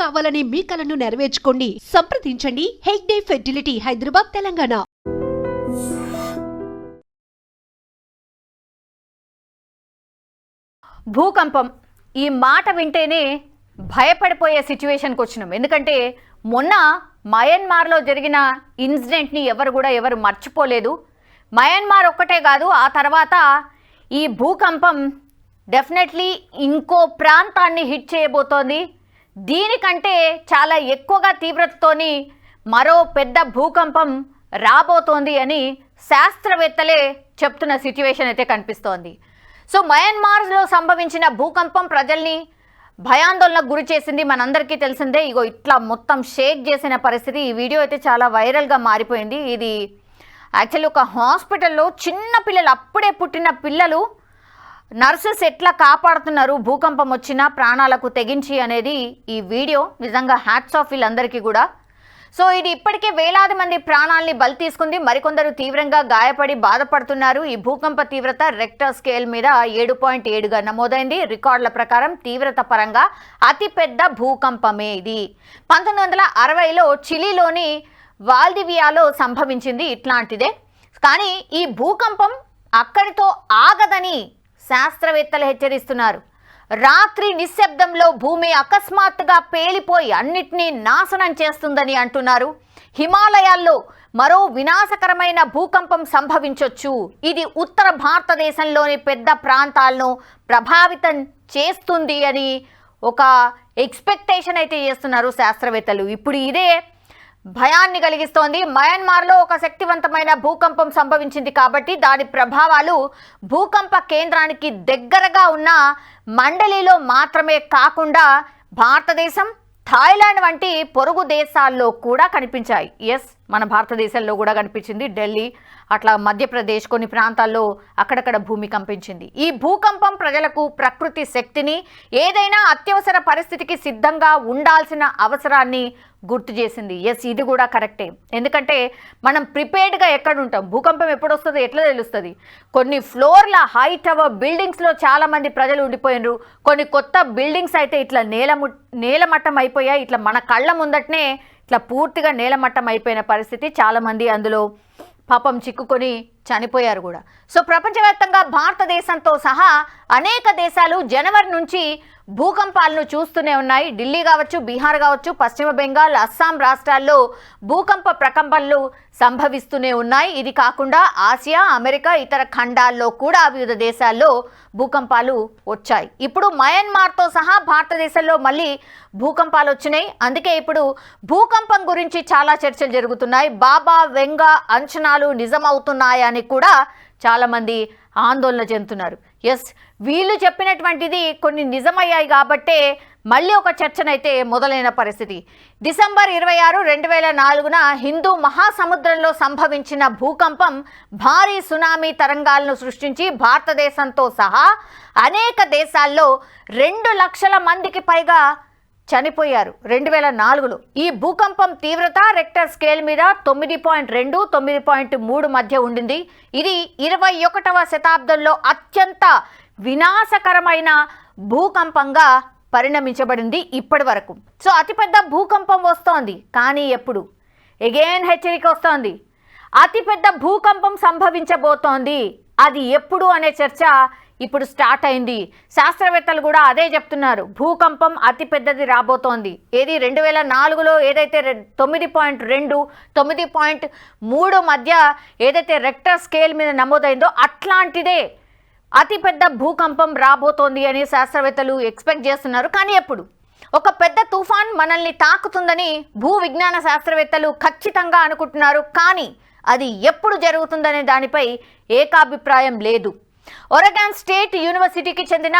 కావాలనే మీ కలను నెరవేర్చుకోండి. సంప్రదించండి. హెగ్డే ఫెర్టిలిటీ హైదరాబాద్ తెలంగాణ. భూకంపం. ఈ మాట వింటేనే భయపడిపోయే సిచ్యువేషన్కి వచ్చినాం. ఎందుకంటే మొన్న మయన్మార్లో జరిగిన ఇన్సిడెంట్ని ఎవరు కూడా ఎవరు మర్చిపోలేదు. మయన్మార్ ఒక్కటే కాదు ఆ తర్వాత ఈ భూకంపం డెఫినెట్లీ ఇంకో ప్రాంతాన్ని హిట్ చేయబోతోంది. దీనికంటే చాలా ఎక్కువగా తీవ్రతతోని మరో పెద్ద భూకంపం రాబోతోంది అని శాస్త్రవేత్తలే చెప్తున్న సిచ్యువేషన్ అయితే కనిపిస్తోంది. సో మయన్మార్లో సంభవించిన భూకంపం ప్రజల్ని భయాందోళనకు గురి చేసింది మనందరికీ తెలిసిందే. ఇగో ఇట్లా మొత్తం షేక్ చేసిన పరిస్థితి ఈ వీడియో అయితే చాలా వైరల్గా మారిపోయింది. ఇది యాక్చువల్లీ ఒక హాస్పిటల్లో చిన్న పిల్లలు అప్పుడే పుట్టిన పిల్లలు నర్సెస్ ఎట్లా కాపాడుతున్నారు? భూకంపం వచ్చినా ప్రాణాలకు తెగించి అనేది ఈ వీడియో. నిజంగా హ్యాట్స్ ఆఫ్ వీళ్ళందరికీ కూడా. సో ఇది ఇప్పటికే వేలాది మంది ప్రాణాల్ని బలి తీసుకుంది. మరికొందరు తీవ్రంగా గాయపడి బాధపడుతున్నారు. ఈ భూకంప తీవ్రత రెక్టర్ స్కేల్ మీద ఏడు పాయింట్ ఏడుగా నమోదైంది. రికార్డుల ప్రకారం తీవ్రత పరంగా అతిపెద్ద భూకంపమే ఇది. పంతొమ్మిది వందల అరవైలో చిలీలోని వాల్దివియాలో సంభవించింది ఇట్లాంటిదే. కానీ ఈ భూకంపం అక్కడితో ఆగదని శాస్త్రవేత్తలు హెచ్చరిస్తున్నారు. రాత్రి నిశ్శబ్దంలో భూమి అకస్మాత్తుగా పేలిపోయి అన్నిటినీ నాశనం చేస్తుందని అంటున్నారు. హిమాలయాల్లో మరో వినాశకరమైన భూకంపం సంభవించవచ్చు ఇది ఉత్తర భారతదేశంలోని పెద్ద ప్రాంతాలను ప్రభావితం చేస్తుంది అని ఒక ఎక్స్పెక్టేషన్ అయితే చేస్తున్నారు శాస్త్రవేత్తలు. ఇప్పుడు ఇదే భయాన్ని కలిగిస్తోంది. మయన్మార్లో ఒక శక్తివంతమైన భూకంపం సంభవించింది కాబట్టి దాని ప్రభావాలు భూకంప కేంద్రానికి దగ్గరగా ఉన్న మండలిలో మాత్రమే కాకుండా భారతదేశం థాయిలాండ్ వంటి పొరుగు దేశాల్లో కూడా కనిపించాయి. ఎస్. మన భారతదేశంలో కూడా కనిపించింది. ఢిల్లీ అట్లా మధ్యప్రదేశ్ కొన్ని ప్రాంతాల్లో అక్కడక్కడ భూమి కంపించింది. ఈ భూకంపం ప్రజలకు ప్రకృతి శక్తిని ఏదైనా అత్యవసర పరిస్థితికి సిద్ధంగా ఉండాల్సిన అవసరాన్ని గుర్తు చేసింది. ఎస్ ఇది కూడా కరెక్టే. ఎందుకంటే మనం ప్రిపేర్డ్గా ఎక్కడ ఉంటాం భూకంపం ఎప్పుడు వస్తుందో ఎట్లా తెలుస్తుంది? కొన్ని ఫ్లోర్ల హై టవర్ బిల్డింగ్స్లో చాలామంది ప్రజలు ఉండిపోయినరు. కొన్ని కొత్త బిల్డింగ్స్ అయితే ఇట్లా నేలము నేలమట్టం అయిపోయాయి. ఇట్లా మన కళ్ళ ముందటనే ఇట్లా పూర్తిగా నేలమట్టం అయిపోయిన పరిస్థితి చాలామంది అందులో పాపం చిక్కుకొని చనిపోయారు కూడా. సో ప్రపంచవ్యాప్తంగా భారతదేశంతో సహా అనేక దేశాలు జనవరి నుంచి భూకంపాలను చూస్తూనే ఉన్నాయి. ఢిల్లీ కావచ్చు బీహార్ కావచ్చు పశ్చిమ బెంగాల్ అస్సాం రాష్ట్రాల్లో భూకంప ప్రకంపనలు సంభవిస్తూనే ఉన్నాయి. ఇది కాకుండా ఆసియా అమెరికా ఇతర ఖండాల్లో కూడా వివిధ దేశాల్లో భూకంపాలు వచ్చాయి. ఇప్పుడు మయన్మార్తో సహా భారతదేశంలో మళ్ళీ భూకంపాలు వచ్చినాయి. అందుకే ఇప్పుడు భూకంపం గురించి చాలా చర్చలు జరుగుతున్నాయి. బాబా వెంగ అంచనాలు నిజమవుతున్నాయని కూడా చాలామంది ఆందోళన చెందుతున్నారు. ఎస్ వీళ్ళు చెప్పినటువంటిది కొన్ని నిజమయ్యాయి కాబట్టే మళ్ళీ ఒక చర్చనైతే మొదలైన పరిస్థితి. డిసెంబర్ ఇరవై ఆరు రెండు వేల నాలుగున హిందూ మహాసముద్రంలో సంభవించిన భూకంపం భారీ సునామీ తరంగాలను సృష్టించి భారతదేశంతో సహా అనేక దేశాల్లో రెండు లక్షల మందికి పైగా చనిపోయారు. రెండు వేల నాలుగులో ఈ భూకంపం తీవ్రత రెక్టర్ స్కేల్ మీద తొమ్మిది పాయింట్ రెండు తొమ్మిది పాయింట్ మూడు మధ్య ఉండింది. ఇది ఇరవై ఒకటవ శతాబ్దంలో అత్యంత వినాశకరమైన భూకంపంగా పరిణమించబడింది ఇప్పటి వరకు. సో అతిపెద్ద భూకంపం వస్తోంది. కానీ ఎప్పుడు? ఎగైన్ హెచ్చరిక వస్తోంది. అతిపెద్ద భూకంపం సంభవించబోతోంది. అది ఎప్పుడు అనే చర్చ ఇప్పుడు స్టార్ట్ అయింది. శాస్త్రవేత్తలు కూడా అదే చెప్తున్నారు. భూకంపం అతి పెద్దది రాబోతోంది. ఏది రెండు వేల నాలుగులో ఏదైతే రె- తొమ్మిది పాయింట్ రెండు తొమ్మిది పాయింట్ మూడు మధ్య ఏదైతే రెక్టర్ స్కేల్ మీద నమోదైందో అట్లాంటిదే అతిపెద్ద భూకంపం రాబోతోంది అని శాస్త్రవేత్తలు ఎక్స్పెక్ట్ చేస్తున్నారు. కానీ ఎప్పుడు? ఒక పెద్ద తుఫాన్ మనల్ని తాకుతుందని భూ విజ్ఞాన శాస్త్రవేత్తలు ఖచ్చితంగా అనుకుంటున్నారు. కానీ అది ఎప్పుడు జరుగుతుందనే దానిపై ఏకాభిప్రాయం లేదు. ఒరగాన్ స్టేట్ యూనివర్సిటీకి చెందిన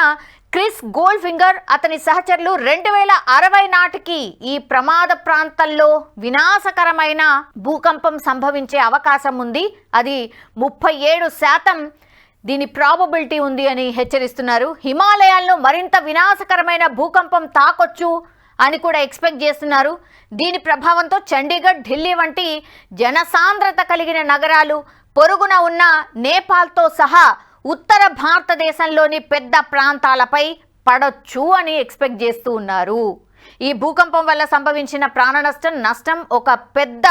క్రిస్ గోల్డ్ ఫింగర్ అతని సహచరులు రెండు వేల అరవై నాటికి ఈ ప్రమాద ప్రాంతంలో వినాశకరమైన భూకంపం సంభవించే అవకాశం ఉంది. అది ముప్పై ఏడు శాతం దీని ప్రాబబిలిటీ ఉంది అని హెచ్చరిస్తున్నారు. హిమాలయాల్లో మరింత వినాశకరమైన భూకంపం తాకొచ్చు అని కూడా ఎక్స్పెక్ట్ చేస్తున్నారు. దీని ప్రభావంతో చండీగఢ్ ఢిల్లీ వంటి జనసాంద్రత కలిగిన నగరాలు పొరుగున ఉన్న నేపాల్తో సహా ఉత్తర భారతదేశంలోని పెద్ద ప్రాంతాలపై పడొచ్చు అని ఎక్స్పెక్ట్ చేస్తూ ఉన్నారు. ఈ భూకంపం వల్ల సంభవించిన ప్రాణ నష్టం నష్టం ఒక పెద్ద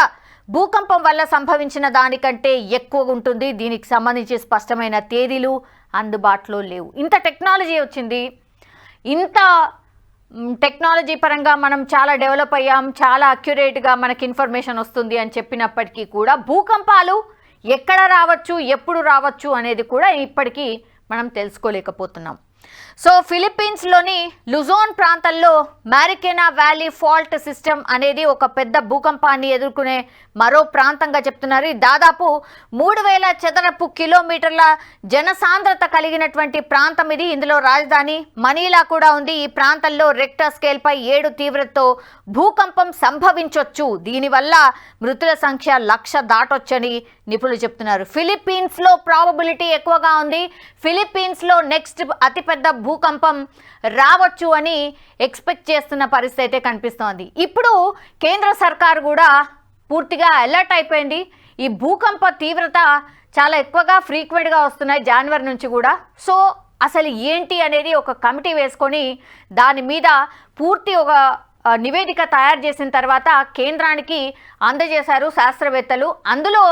భూకంపం వల్ల సంభవించిన దానికంటే ఎక్కువ ఉంటుంది. దీనికి సంబంధించి స్పష్టమైన తేదీలు అందుబాటులో లేవు. ఇంత టెక్నాలజీ వచ్చింది. ఇంత టెక్నాలజీ పరంగా మనం చాలా డెవలప్ అయ్యాం. చాలా అక్యురేట్గా మనకి ఇన్ఫర్మేషన్ వస్తుంది అని చెప్పినప్పటికీ కూడా భూకంపాలు ఎక్కడ రావచ్చు ఎప్పుడు రావచ్చు అనేది కూడా ఇప్పటికీ మనం తెలుసుకోలేకపోతున్నాం. సో ఫిలిప్పీన్స్లోని లుజోన్ ప్రాంతంలో మ్యారికెనా వ్యాలీ ఫాల్ట్ సిస్టమ్ అనేది ఒక పెద్ద భూకంపాన్ని ఎదుర్కొనే మరో ప్రాంతంగా చెప్తున్నారు. దాదాపు మూడు వేల చదరపు కిలోమీటర్ల జనసాంద్రత కలిగినటువంటి ప్రాంతం ఇది. ఇందులో రాజధాని మనీలా కూడా ఉంది. ఈ ప్రాంతంలో రెక్టర్ స్కేల్పై ఏడు తీవ్రతతో భూకంపం సంభవించవచ్చు దీనివల్ల మృతుల సంఖ్య లక్ష దాటొచ్చని నిపుణులు చెప్తున్నారు. ఫిలిప్పీన్స్లో ప్రాబబిలిటీ ఎక్కువగా ఉంది. ఫిలిప్పీన్స్లో నెక్స్ట్ అతిపెద్ద భూకంపం రావచ్చు అని ఎక్స్పెక్ట్ చేస్తున్న పరిస్థితి అయితే కనిపిస్తోంది. ఇప్పుడు కేంద్ర సర్కార్ కూడా పూర్తిగా అలర్ట్ అయిపోయింది. ఈ భూకంప తీవ్రత చాలా ఎక్కువగా ఫ్రీక్వెంట్గా వస్తున్నాయి జనవరి నుంచి కూడా. సో అసలు ఏంటి అనేది ఒక కమిటీ వేసుకొని దాని మీద పూర్తి ఒక నివేదిక తయారు చేసిన తర్వాత కేంద్రానికి అందజేశారు శాస్త్రవేత్తలు. అందులో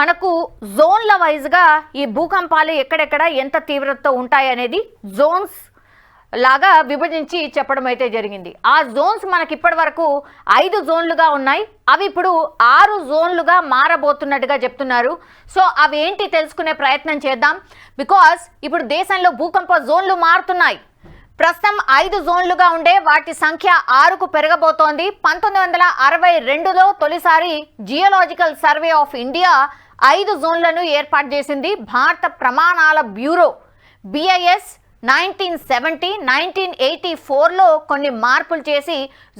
మనకు జోన్ల వైజ్గా ఈ భూకంపాలు ఎక్కడెక్కడ ఎంత తీవ్రతతో ఉంటాయి అనేది జోన్స్ లాగా విభజించి చెప్పడం అయితే జరిగింది. ఆ జోన్స్ మనకి ఇప్పటి వరకు ఐదు జోన్లుగా ఉన్నాయి. అవి ఇప్పుడు ఆరు జోన్లుగా మారబోతున్నట్టుగా చెప్తున్నారు. సో అవి ఏంటి తెలుసుకునే ప్రయత్నం చేద్దాం. బికాస్ ఇప్పుడు దేశంలో భూకంప జోన్లు మారుతున్నాయి. ప్రస్తుతం ఐదు జోన్లుగా ఉండే వాటి సంఖ్య ఆరుకు పెరగబోతోంది. పంతొమ్మిది వందల అరవై రెండులో తొలిసారి జియోలాజికల్ సర్వే ఆఫ్ ఇండియా ఐదు జోన్లను ఏర్పాటు చేసింది. భారత ప్రమాణాల bureau BIS nineteen seventy nineteen eighty ఫోర్లో కొన్ని మార్పులు చేసి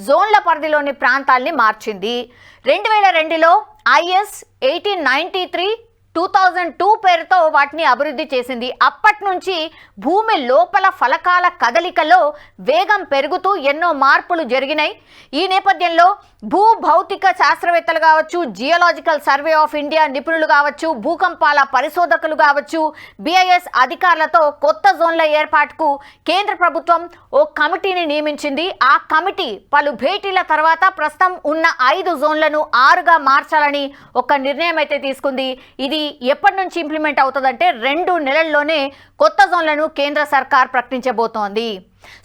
జోన్ల పరిధిలోని ప్రాంతాల్ని మార్చింది. రెండు వేల రెండులో IS eighteen ninety three two thousand two పేరుతో వాటిని అభివృద్ధి చేసింది. అప్పటి నుంచి భూమి లోపల ఫలకాల కదలికలో వేగం పెరుగుతూ ఎన్నో మార్పులు జరిగినాయి. ఈ నేపథ్యంలో భూ భౌతిక శాస్త్రవేత్తలు కావచ్చు జియోలాజికల్ సర్వే ఆఫ్ ఇండియా నిపుణులు కావచ్చు భూకంపాల పరిశోధకులు కావచ్చు బిఐఎస్ అధికారులతో కొత్త జోన్ల ఏర్పాటుకు కేంద్ర ప్రభుత్వం ఓ కమిటీని నియమించింది. ఆ కమిటీ పలు భేటీల తర్వాత ప్రస్తుతం ఉన్న ఐదు జోన్లను ఆరుగా మార్చాలని ఒక నిర్ణయం అయితే తీసుకుంది. ఇది ఎప్పటి నుంచి ఇంప్లిమెంట్ అవుతుందంటే రెండు నెలల్లోనే కొత్త జోన్లను కేంద్ర సర్కార్ ప్రకటించబోతోంది.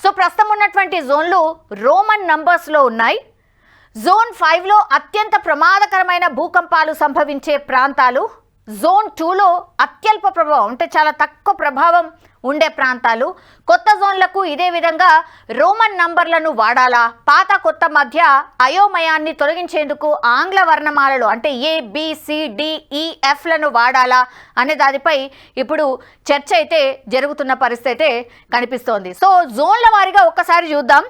సో ప్రస్తుతం ఉన్నటువంటి జోన్లు రోమన్ నంబర్స్లో ఉన్నాయి. జోన్ ఫైవ్లో అత్యంత ప్రమాదకరమైన భూకంపాలు సంభవించే ప్రాంతాలు జోన్ టూలో అత్యల్ప ప్రభావం అంటే చాలా తక్కువ ప్రభావం ఉండే ప్రాంతాలు. కొత్త జోన్లకు ఇదే విధంగా రోమన్ నంబర్లను వాడాలా? పాత కొత్త మధ్య అయోమయాన్ని తొలగించేందుకు ఆంగ్ల వర్ణమాలలు అంటే ఏ బిసిడిఈఎఫ్లను వాడాలా అనే దానిపై ఇప్పుడు చర్చ అయితే జరుగుతున్న పరిస్థితి అయితే కనిపిస్తోంది. సో జోన్ల వారిగా ఒక్కసారి చూద్దాం.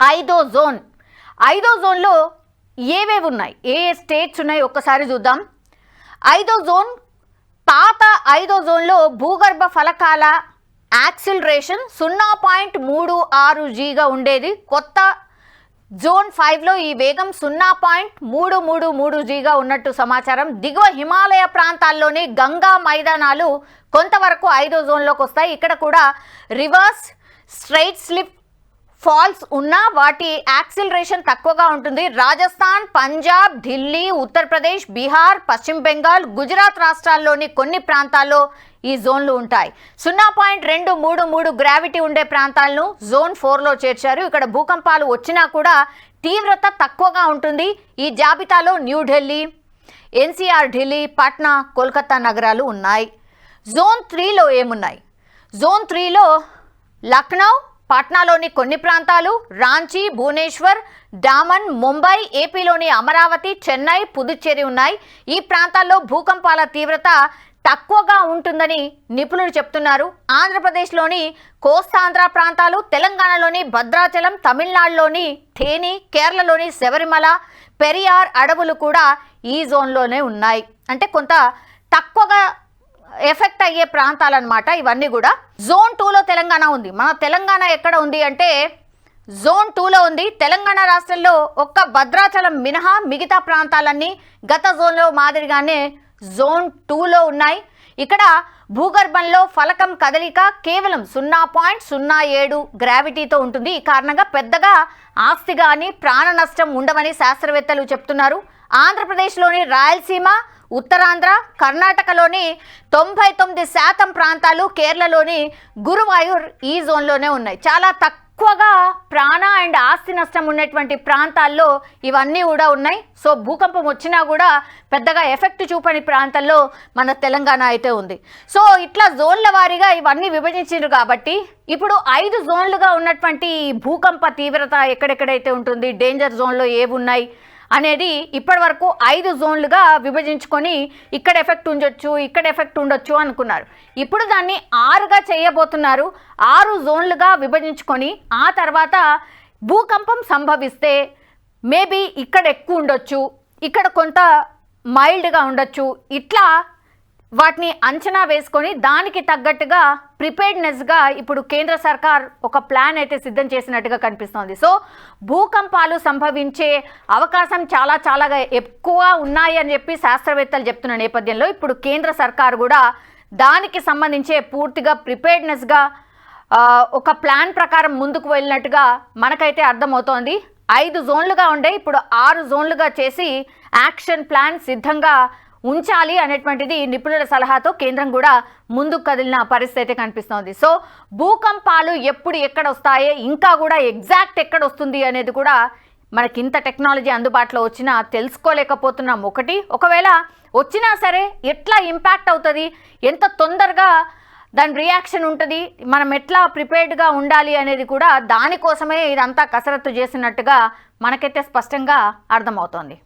ఐదో జోన్. ఐదో జోన్లో ఏవేవి ఉన్నాయి? ఏ స్టేట్స్ ఉన్నాయి? ఒక్కసారి చూద్దాం. ఐదో జోన్ పాత ఐదో జోన్లో భూగర్భ ఫలకాల యాక్సిలరేషన్ సున్నా పాయింట్ మూడు ఆరు జీగా ఉండేది. కొత్త జోన్ ఫైవ్లో ఈ వేగం సున్నా పాయింట్ మూడు మూడు మూడు జీగా ఉన్నట్టు సమాచారం. దిగువ హిమాలయ ప్రాంతాల్లోని గంగా మైదానాలు కొంతవరకు ఐదో జోన్లోకి వస్తాయి ఇక్కడ కూడా రివర్స్ స్ట్రైట్ స్లిప్ ఫాల్స్ ఉన్న వాటి యాక్సిలరేషన్ తక్కువగా ఉంటుంది. రాజస్థాన్ పంజాబ్ ఢిల్లీ ఉత్తరప్రదేశ్ బీహార్ పశ్చిమ బెంగాల్ గుజరాత్ రాష్ట్రాల్లోని కొన్ని ప్రాంతాల్లో ఈ జోన్లు ఉంటాయి. సున్నా పాయింట్ రెండు మూడు మూడు గ్రావిటీ ఉండే ప్రాంతాలను జోన్ ఫోర్లో చేర్చారు. ఇక్కడ భూకంపాలు వచ్చినా కూడా తీవ్రత తక్కువగా ఉంటుంది. ఈ జాబితాలో న్యూఢిల్లీ ఎన్సీఆర్ ఢిల్లీ పాట్నా కోల్కతా నగరాలు ఉన్నాయి. జోన్ త్రీలో ఏమున్నాయి? జోన్ త్రీలో లక్నౌ పాట్నాలోని కొన్ని ప్రాంతాలు రాంచీ భువనేశ్వర్ డామన్ ముంబై ఏపీలోని అమరావతి చెన్నై పుదుచ్చేరి ఉన్నాయి. ఈ ప్రాంతాల్లో భూకంపాల తీవ్రత తక్కువగా ఉంటుందని నిపుణులు చెప్తున్నారు. ఆంధ్రప్రదేశ్లోని కోస్తాంధ్ర ప్రాంతాలు తెలంగాణలోని భద్రాచలం తమిళనాడులోని థేని కేరళలోని శబరిమల పెరియార్ అడవులు కూడా ఈ జోన్లోనే ఉన్నాయి. అంటే కొంత తక్కువగా ఎఫెక్ట్ అయ్యే ప్రాంతాలన్నమాట ఇవన్నీ కూడా. జోన్ టూలో తెలంగాణ ఉంది. మన తెలంగాణ ఎక్కడ ఉంది అంటే జోన్ టూలో ఉంది. తెలంగాణ రాష్ట్రంలో ఒక్క భద్రాచలం మినహా మిగతా ప్రాంతాలన్నీ గత జోన్లో మాదిరిగానే జోన్ టూలో ఉన్నాయి. ఇక్కడ భూగర్భంలో ఫలకం కదలిక కేవలం సున్నా పాయింట్ సున్నా ఏడు గ్రావిటీతో ఉంటుంది. ఈ కారణంగా పెద్దగా ఆస్తి కానీ ప్రాణ నష్టం ఉండవని శాస్త్రవేత్తలు చెప్తున్నారు. ఆంధ్రప్రదేశ్లోని రాయలసీమ ఉత్తరాంధ్ర కర్ణాటకలోని తొంభై తొమ్మిది శాతం ప్రాంతాలు కేరళలోని గురువాయూర్ ఈ జోన్లోనే ఉన్నాయి. చాలా తక్కువగా ప్రాణ అండ్ ఆస్తి నష్టం ఉన్నటువంటి ప్రాంతాల్లో ఇవన్నీ కూడా ఉన్నాయి. సో భూకంపం వచ్చినా కూడా పెద్దగా ఎఫెక్ట్ చూపని ప్రాంతాల్లో మన తెలంగాణ అయితే ఉంది. సో ఇట్లా జోన్ల వారీగా ఇవన్నీ విభజించారు కాబట్టి ఇప్పుడు ఐదు జోన్లుగా ఉన్నటువంటి భూకంప తీవ్రత ఎక్కడెక్కడైతే ఉంటుంది డేంజర్ జోన్లో ఏవి ఉన్నాయి అనేది ఇప్పటి వరకు ఐదు జోన్లుగా విభజించుకొని ఇక్కడ ఎఫెక్ట్ ఉండొచ్చు ఇక్కడ ఎఫెక్ట్ ఉండొచ్చు అనుకున్నారు. ఇప్పుడు దాన్ని ఆరుగా చేయబోతున్నారు. ఆరు జోన్లుగా విభజించుకొని ఆ తర్వాత భూకంపం సంభవిస్తే మేబీ ఇక్కడ ఎక్కువ ఉండొచ్చు ఇక్కడ కొంత మైల్డ్గా ఉండొచ్చు ఇట్లా వాటిని అంచనా వేసుకొని దానికి తగ్గట్టుగా ప్రిపేర్డ్నెస్గా ఇప్పుడు కేంద్ర సర్కార్ ఒక ప్లాన్ అయితే సిద్ధం చేసినట్టుగా కనిపిస్తోంది. సో భూకంపాలు సంభవించే అవకాశం చాలా చాలా ఎక్కువ ఉన్నాయి అని చెప్పి శాస్త్రవేత్తలు చెప్తున్న నేపథ్యంలో ఇప్పుడు కేంద్ర సర్కార్ కూడా దానికి సంబంధించే పూర్తిగా ప్రిపేర్డ్నెస్గా ఒక ప్లాన్ ప్రకారం ముందుకు వెళ్ళినట్టుగా మనకైతే అర్థమవుతోంది. ఐదు జోన్లుగా ఉండే ఇప్పుడు ఆరు జోన్లుగా చేసి యాక్షన్ ప్లాన్ సిద్ధంగా ఉంచాలి అనేటువంటిది నిపుణుల సలహాతో కేంద్రం కూడా ముందుకు కదిలిన పరిస్థితి అయితే కనిపిస్తోంది. సో భూకంపాలు ఎప్పుడు ఎక్కడ వస్తాయో ఇంకా కూడా ఎగ్జాక్ట్ ఎక్కడ వస్తుంది అనేది కూడా మనకి ఇంత టెక్నాలజీ అందుబాటులో వచ్చినా తెలుసుకోలేకపోతున్నాం. ఒకటి ఒకవేళ వచ్చినా సరే ఎట్లా ఇంపాక్ట్ అవుతుంది ఎంత తొందరగా దాని రియాక్షన్ ఉంటుంది మనం ఎట్లా ప్రిపేర్డ్గా ఉండాలి అనేది కూడా దానికోసమే ఇదంతా కసరత్తు చేసినట్టుగా మనకైతే స్పష్టంగా అర్థమవుతోంది.